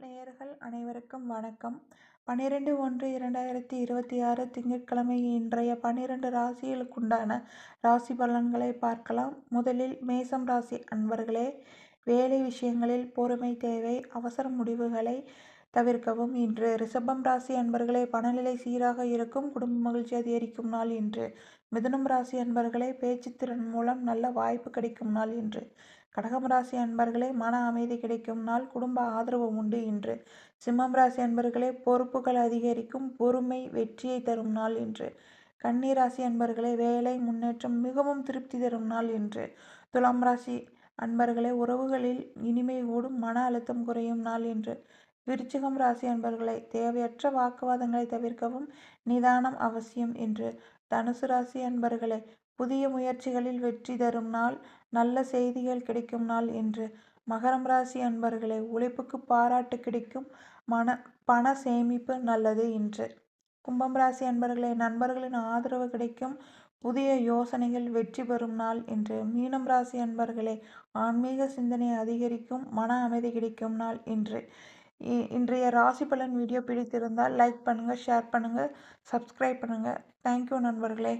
நேயர்கள் அனைவருக்கும் வணக்கம். பன்னிரெண்டு ஒன்று இரண்டாயிரத்தி இருபத்தி ஆறு திங்கட்கிழமை இன்றைய பன்னிரெண்டு ராசிகளுக்குண்டான ராசி பலன்களை பார்க்கலாம். முதலில் மேசம் ராசி அன்பர்களே வேலை விஷயங்களில் பொறுமை தேவை அவசர முடிவுகளை தவிர்க்கவும். இன்று ரிஷபம் ராசி அன்பர்களே பணநிலை சீராக இருக்கும் குடும்ப மகிழ்ச்சி அதிகரிக்கும் நாள் இன்று. மிதுனம் ராசி அன்பர்களே பேச்சுத்திறன் மூலம் நல்ல வாய்ப்பு கிடைக்கும் நாள் இன்று. கடகம் ராசி அன்பர்களே மன அமைதி கிடைக்கும் நாள். குடும்ப ஆதரவு உண்டு இன்று. சிம்மம் ராசி அன்பர்களே பொறுப்புகள் அதிகரிக்கும் பொறுமை வெற்றியை தரும் நாள் இன்று. கன்னிராசி அன்பர்களே வேலை முன்னேற்றம் மிகவும் திருப்தி தரும் நாள் இன்று. துலாம் ராசி அன்பர்களே உறவுகளில் இனிமை கூடும் மன அழுத்தம் குறையும் நாள் என்று விருச்சிகம் ராசி அன்பர்களை தேவையற்ற வாக்குவாதங்களை தவிர்க்கவும் நிதானம் அவசியம் என்று. தனுசு ராசி அன்பர்களே புதிய முயற்சிகளில் வெற்றி தரும் நாள் நல்ல செய்திகள் கிடைக்கும் நாள் என்று. மகரம் ராசி அன்பர்களே உழைப்புக்கு பாராட்டு கிடைக்கும் மன பண சேமிப்பு நல்லது இன்று. கும்பம் ராசி அன்பர்களே நண்பர்களின் ஆதரவு கிடைக்கும் புதிய யோசனைகள் வெற்றி பெறும் நாள் என்று மீனம் ராசி அன்பர்களே ஆன்மீக சிந்தனை அதிகரிக்கும் மன அமைதி கிடைக்கும் நாள் இன்று. இன்றைய ராசி பலன் வீடியோ பிடித்திருந்தால் லைக் பண்ணுங்கள் ஷேர் பண்ணுங்கள் சப்ஸ்கிரைப் பண்ணுங்கள் தேங்க்யூ நண்பர்களே.